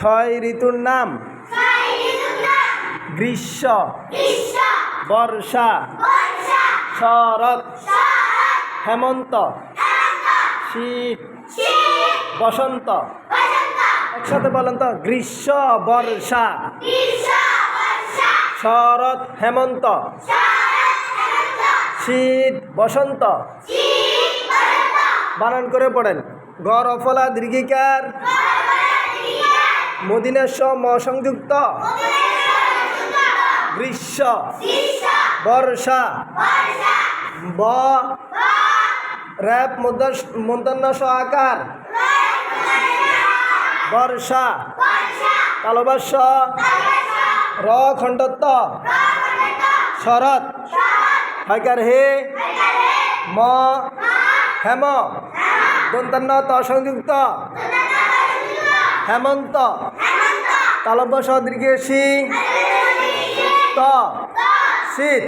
ছয় ঋতুর নাম? গ্রীষ্ম বর্ষা শরৎ হেমন্ত শীত বসন্ত। একসাথে বলেন তো গ্রীষ্ম বর্ষা শরৎ হেমন্ত শীত বসন্ত। বানান করে পড়েন। গড় অফলা দীর্ঘিকার মদিনাস্য ম সংযুক্ত গ্রীষ্ম, বর্ষা, ব র্যাপ স আকার, বর্ষা কালবাস্য র খণ্ডত্ব, শরৎ হয়কার হে, ম, হেম, দন্তান্ন ত হেমন্ত। তালব্য সদৃঘে সি। ত। শীত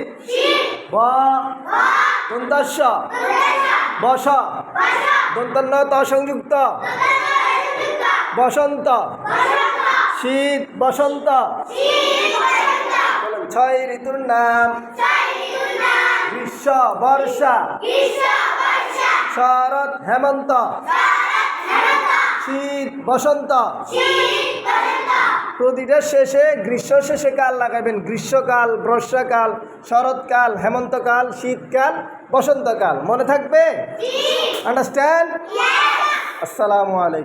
ব। দন্তাস্য। বস। দন্তান্ন ত সংযুক্ত। বসন্ত। শীত বসন্ত। ছয় ঋতুর নাম। গ্রীষ্ম বর্ষা। শরৎ হেমন্ত। বসন্ত। প্রতিটা শেষে গ্রীষ্ম শেষে কাল লাগাবেন। গ্রীষ্মকাল বর্ষাকাল শরৎকাল হেমন্তকাল শীতকাল বসন্তকাল। মনে থাকবে? আন্ডারস্ট্যান্ড আসসালামু আলাইকুম।